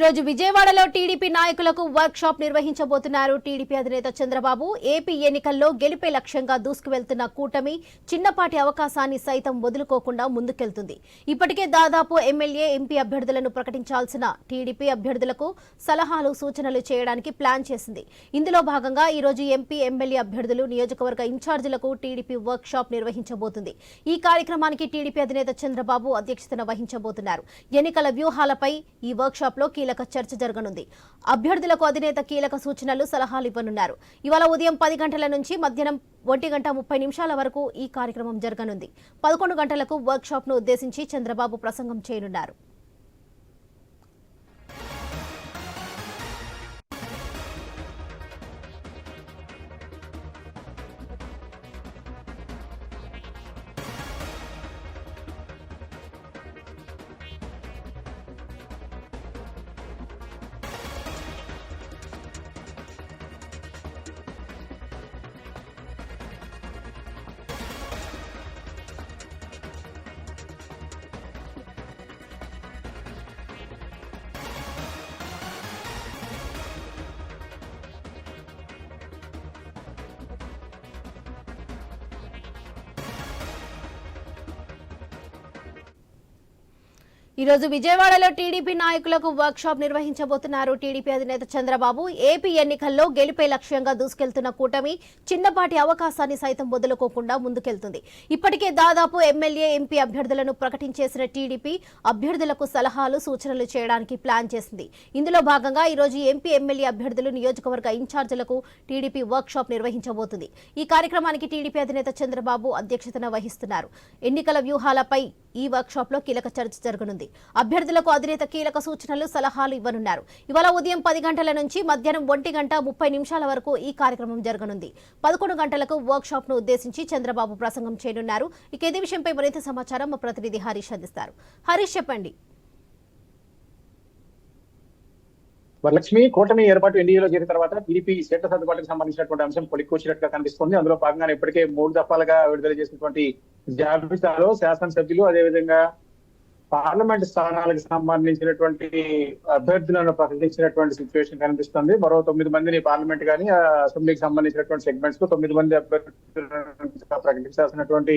రోజు విజయవాడలో టీడీపీ నాయకులకు వర్క్ షాప్ నిర్వహించబోతున్నారు టీడీపీ అధినేత చంద్రబాబు. ఏపీ ఎన్నికల్లో గెలిపే లక్ష్యంగా దూసుకువెళ్తున్న కూటమి చిన్నపాటి అవకాశాన్ని సైతం వదులుకోకుండా ముందుకెళ్తుంది. ఇప్పటికే దాదాపు ఎమ్మెల్యే ఎంపీ అభ్యర్థులను ప్రకటించాల్సిన టీడీపీ అభ్యర్థులకు సలహాలు సూచనలు చేయడానికి ప్లాన్ చేసింది. ఇందులో భాగంగా ఈ రోజు ఎంపీ ఎమ్మెల్యే అభ్యర్థులు నియోజకవర్గ ఇన్ఛార్జీలకు టీడీపీ వర్క్ షాప్ నిర్వహించబోతుంది. ఈ కార్యక్రమానికి టీడీపీ అధినేత చంద్రబాబు అధ్యక్షతన వహించబోతున్నారు. ఎన్నికల వ్యూహాలపై ఈ వర్క్ షాప్లో కీలక చర్చ జరగనుంది. అభ్యర్థులకు అధినేత కీలక సూచనలు సలహాలు ఇవ్వనున్నారు. ఇవాళ ఉదయం పది గంటల నుంచి మధ్యాహ్నం ఒంటి గంట ముప్పై నిమిషాల వరకు ఈ కార్యక్రమం జరగనుంది. పదకొండు గంటలకు వర్క్ షాప్ను ఉద్దేశించి చంద్రబాబు ప్రసంగం చేయనున్నారు. ఈరోజు విజయవాడలో టీడీపీ నాయకులకు వర్క్ షాప్ నిర్వహించబోతున్నారు. టీడీపీ అధినేత చంద్రబాబు ఏపీ ఎన్నికల్లో గెలిపే లక్ష్యంగా దూసుకెళ్తున్న కూటమి చిన్నపాటి అవకాశాన్ని సైతం వదులుకోకుండా ముందుకెళ్తుంది. ఇప్పటికే దాదాపు ఎమ్మెల్యే ఎంపీ అభ్యర్థులను ప్రకటించేసిన టీడీపీ అభ్యర్థులకు సలహాలు సూచనలు చేయడానికి ప్లాన్ చేసింది. ఇందులో భాగంగా ఈరోజు ఎంపీ ఎమ్మెల్యే అభ్యర్థులు నియోజకవర్గ ఇన్ఛార్జీలకు టీడీపీ వర్క్ షాప్ నిర్వహించబోతుంది. ఈ కార్యక్రమానికి టీడీపీ అధినేత చంద్రబాబు అధ్యక్షతన వహిస్తున్నారు. ఎన్నికల వ్యూహాలపై ఈ వర్క్ షాప్లో కీలక చర్చ జరగనుంది. అభ్యర్థులకు అధినేత కీలక సూచనలు సలహాలు ఇవ్వనున్నారు. ఇవాళ ఉదయం పది గంటల నుంచి మధ్యాహ్నం ఒంటి గంట ముప్పై నిమిషాల వరకు ఈ కార్యక్రమం జరగనుంది. పదకొండు గంటలకు వర్క్ షాప్ను ఉద్దేశించి చంద్రబాబు ప్రసంగం చేయనున్నారు. ఇక ఇదే విషయంపై మరింత సమాచారం మా ప్రతినిధి హరీష్ అందిస్తారు. హరీష్ చెప్పండి. వరలక్ష్మి కూటమి ఏర్పాటు ఎన్డీఏలో చేరిన తర్వాత టీడీపీ సీట్ల సర్దుబాటుకు సంబంధించినటువంటి అంశం కొలిక్కొచ్చినట్టుగా కనిపిస్తుంది. అందులో భాగంగా ఇప్పటికే మూడు దఫాలుగా విడుదల చేసినటువంటి జాబితాలో శాసనసభ్యులు అదేవిధంగా పార్లమెంట్ స్థానాలకు సంబంధించినటువంటి అభ్యర్థులను ప్రకటించినటువంటి సిచ్యువేషన్ కనిపిస్తుంది. మరో తొమ్మిది మందిని పార్లమెంట్ కానీ అసెంబ్లీకి సంబంధించినటువంటి సెగ్మెంట్స్లో తొమ్మిది మంది అభ్యర్థులను ప్రకటించాల్సినటువంటి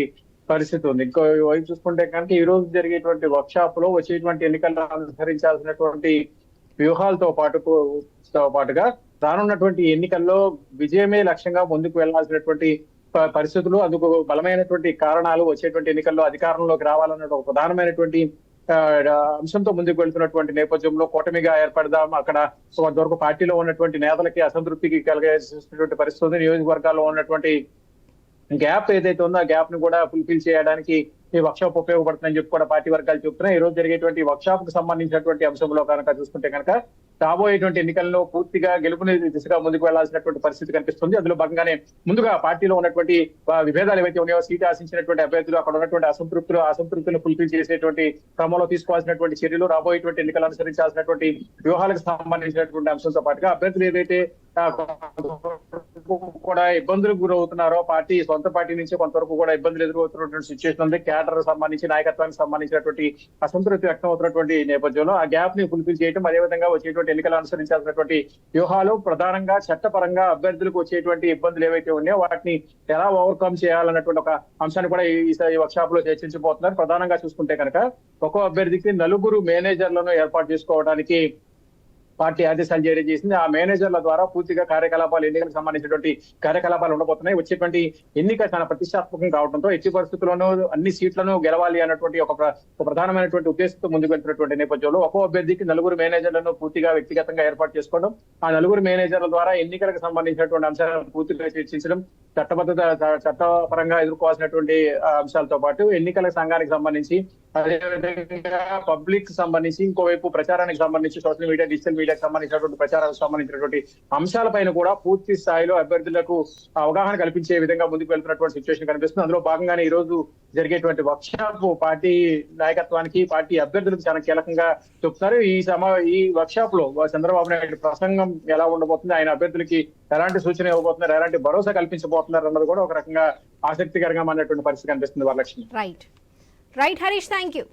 పరిస్థితి ఉంది. ఇంకో వైపు చూసుకుంటే కనుక ఈ రోజు జరిగేటువంటి వర్క్ షాప్లో వచ్చేటువంటి ఎన్నికల్లో అనుసరించాల్సినటువంటి వ్యూహాలతో పాటు తో పాటుగా రానున్నటువంటి ఎన్నికల్లో విజయమే లక్ష్యంగా ముందుకు వెళ్ళాల్సినటువంటి పరిస్థితులు అందుకు బలమైనటువంటి కారణాలు వచ్చేటువంటి ఎన్నికల్లో అధికారంలోకి రావాలన్న ఒక ప్రధానమైనటువంటి అంశంతో ముందుకు వెళ్తున్నటువంటి నేపథ్యంలో కూటమిగా ఏర్పడదాం. అక్కడ కొంతవరకు పార్టీలో ఉన్నటువంటి నేతలకి అసంతృప్తికి కలిగేసినటువంటి పరిస్థితి నియోజకవర్గాల్లో ఉన్నటువంటి గ్యాప్ ఏదైతే ఉందో ఆ గ్యాప్ని కూడా ఫుల్ఫిల్ చేయడానికి ఈ వర్క్షాప్ ఉపయోగపడుతుందని చెప్పి కూడా పార్టీ వర్గాలు చెప్తున్నాయి. ఈ రోజు జరిగేటువంటి వర్క్షాప్కు సంబంధించినటువంటి అంశంలో కనుక చూసుకుంటే కనుక రాబోయేటువంటి ఎన్నికల్లో పూర్తిగా గెలుపుని దిశగా ముందుకు వెళ్ళాల్సినటువంటి పరిస్థితి కనిపిస్తుంది. అందులో భాగంగానే ముందుగా పార్టీలో ఉన్నటువంటి విభేదాలు ఏవైతే ఉన్నాయో సీటు ఆశించినటువంటి అభ్యర్థులు అక్కడ ఉన్నటువంటి అసంతృప్తులు అసంతృప్తులను ఫుల్ఫిల్ చేసేటువంటి క్రమంలో తీసుకోవాల్సినటువంటి చర్యలు రాబోయేటువంటి ఎన్నికలు అనుసరించాల్సినటువంటి వ్యూహాలకు సంబంధించినటువంటి అంశంతో పాటుగా అభ్యర్థులు ఏదైతే కూడా ఇబ్బందులకు గురవుతున్నారో పార్టీ సొంత పార్టీ నుంచి కొంతవరకు కూడా ఇబ్బందులు ఎదురవుతున్నటువంటి సిచ్యువేషన్ ఉంది. క్యాడర్ సంబంధించి నాయకత్వానికి సంబంధించినటువంటి అసంతృప్తి వ్యక్తం అవుతున్నటువంటి నేపథ్యంలో ఆ గ్యాప్ని ఫుల్ఫిల్ చేయడం అదేవిధంగా వచ్చేటువంటి ఎన్నికలు అనుసరించాల్సినటువంటి వ్యూహాలు ప్రధానంగా చట్టపరంగా అభ్యర్థులకు వచ్చేటువంటి ఇబ్బందులు ఏవైతే ఉన్నాయో వాటిని ఎలా ఓవర్కమ్ చేయాలన్నటువంటి ఒక అంశాన్ని కూడా ఈ వర్క్షాప్లో చర్చించబోతున్నారు. ప్రధానంగా చూసుకుంటే కనుక ఒక్కో అభ్యర్థికి నలుగురు మేనేజర్లను ఏర్పాటు చేసుకోవడానికి పార్టీ ఆదేశాలు జారీ చేసింది. ఆ మేనేజర్ల ద్వారా పూర్తిగా కార్యకలాపాలు ఎన్నికలకు సంబంధించినటువంటి కార్యకలాపాలు ఉండబోతున్నాయి. వచ్చేటువంటి ఎన్నిక చాలా ప్రతిష్టాత్మకం కావడంతో ఎట్టి పరిస్థితుల్లోనూ అన్ని సీట్లను గెలవాలి అన్నటువంటి ఒక ప్ర- ఒక ప్రధానమైనటువంటి ఉద్దేశంతో ముందుకు వెళ్తున్నటువంటి నేపథ్యంలో ఒక్కో అభ్యర్థికి నలుగురు మేనేజర్లను పూర్తిగా వ్యక్తిగతంగా ఏర్పాటు చేసుకోవడం ఆ నలుగురు మేనేజర్ల ద్వారా ఎన్నికలకు సంబంధించినటువంటి అంశాలను పూర్తిగా చర్చించడం చట్టబద్ధత చట్టపరంగా ఎదుర్కోవాల్సినటువంటి అంశాలతో పాటు ఎన్నికల సంఘానికి సంబంధించి అదేవిధంగా పబ్లిక్ సంబంధించి ఇంకోవైపు ప్రచారానికి సంబంధించి సోషల్ మీడియా డిజిటల్ మీడియాకి సంబంధించినటువంటి ప్రచారానికి సంబంధించినటువంటి అంశాలపైన కూడా పూర్తి స్థాయిలో అభ్యర్థులకు అవగాహన కల్పించే విధంగా ముందుకు వెళ్తున్నటువంటి సిచ్యువేషన్ కనిపిస్తుంది. అందులో భాగంగానే ఈ రోజు జరిగేటువంటి వర్క్షాప్ పార్టీ నాయకత్వానికి పార్టీ అభ్యర్థులకు చాలా కీలకంగా చెప్తున్నారు. ఈ సమా ఈ వర్క్షాప్లో చంద్రబాబు నాయుడు ప్రసంగం ఎలా ఉండబోతుంది ఆయన అభ్యర్థులకి ఎలాంటి సూచన ఇవ్వబోతున్నారు ఎలాంటి భరోసా కల్పించబోతున్నారు అన్నది కూడా ఒక రకంగా ఆసక్తికరంగా మనటువంటి పరిస్థితి కనిపిస్తుంది Varalakshmi. Right right Harish thank you